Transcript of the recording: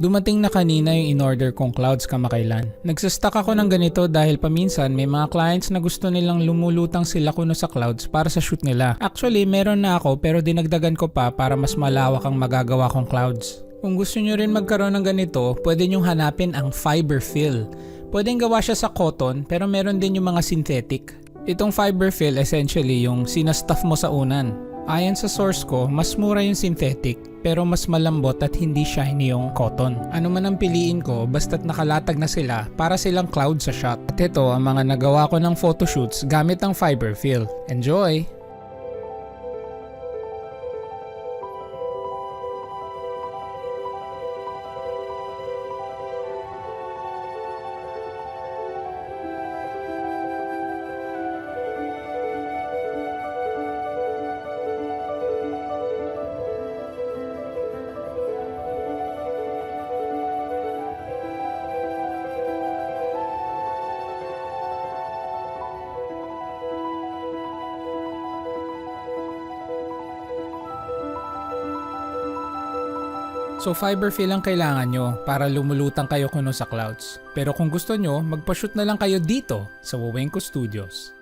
Dumating na kanina yung in-order kong clouds kamakailan. Nagsastock ako ng ganito dahil paminsan may mga clients na gusto nilang lumulutang sila kuno sa clouds para sa shoot nila. Actually, meron na ako pero dinagdagan ko pa para mas malawak ang magagawa kong clouds. Kung gusto nyo rin magkaroon ng ganito, pwede nyo hanapin ang fiber fill. Pwedeng gawa siya sa cotton pero meron din yung mga synthetic. Itong fiber fill essentially yung sinastuff mo sa unan. Ayon sa source ko, mas mura yung synthetic pero mas malambot at hindi shiny yung cotton. Ano man ang piliin ko, basta't nakalatag na sila para silang cloud sa shot. At ito ang mga nagawa ko ng photoshoots gamit ang fiber fill. Enjoy! So fiber fill ang kailangan nyo para lumulutang kayo kuno sa clouds. Pero kung gusto nyo, magpa-shoot na lang kayo dito sa Wawenko Studios.